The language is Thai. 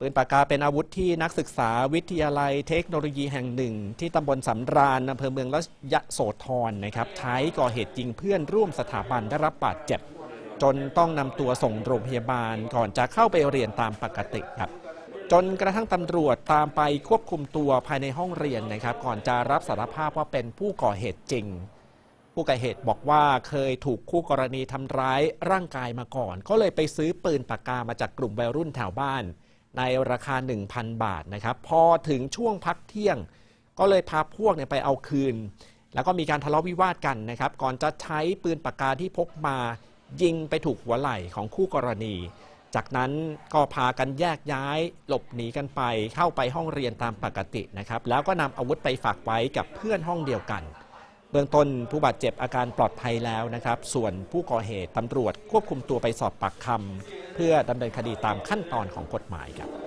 ปืนปากกาเป็นอาวุธที่นักศึกษาวิทยาลัยเทคโนโลยีแห่งหนึ่ง ที่ตำบลสำราญอำเภอเมืองละยะโสธรนะครับใช้ก่อเหตุยิงเพื่อนร่วมสถาบันได้รับบาดเจ็บ จนต้องนำตัวส่งโรงพยาบาลก่อนจะเข้าไปเรียนตามปกติครับจนกระทั่งตำรวจตามไปควบคุมตัวภายในห้องเรียนนะครับ ก่อนจะรับสารภาพว่าเป็นผู้ก่อเหตุจริง ผู้ก่อเหตุบอกว่าเคยถูกคู่กรณีทำร้ายร่างกายมาก่อน ก็เลยไปซื้อปืนปากกามาจากกลุ่มวัยรุ่นแถวบ้าน ในราคา 1,000 บาทนะครับพอถึงช่วงพักเที่ยง ก็เลยพาพวกเนี่ยไปเอาคืน แล้วก็มีการทะเลาะวิวาทกันนะครับ ก่อนจะใช้ปืนปากกาที่พกมายิงไปถูกหัวไหล่ของคู่กรณี จากนั้นก็พากันแยกย้ายหลบหนีกันไป เข้าไปห้องเรียนตามปกตินะครับ แล้วก็นำอาวุธไปฝากไว้กับเพื่อนห้องเดียวกัน เบื้องต้นผู้บาดเจ็บอาการปลอดภัยแล้วนะครับ ส่วนผู้ก่อเหตุตำรวจควบคุมตัวไปสอบปากคำ เพื่อดำเนินคดีตามขั้นตอนของกฎหมายครับ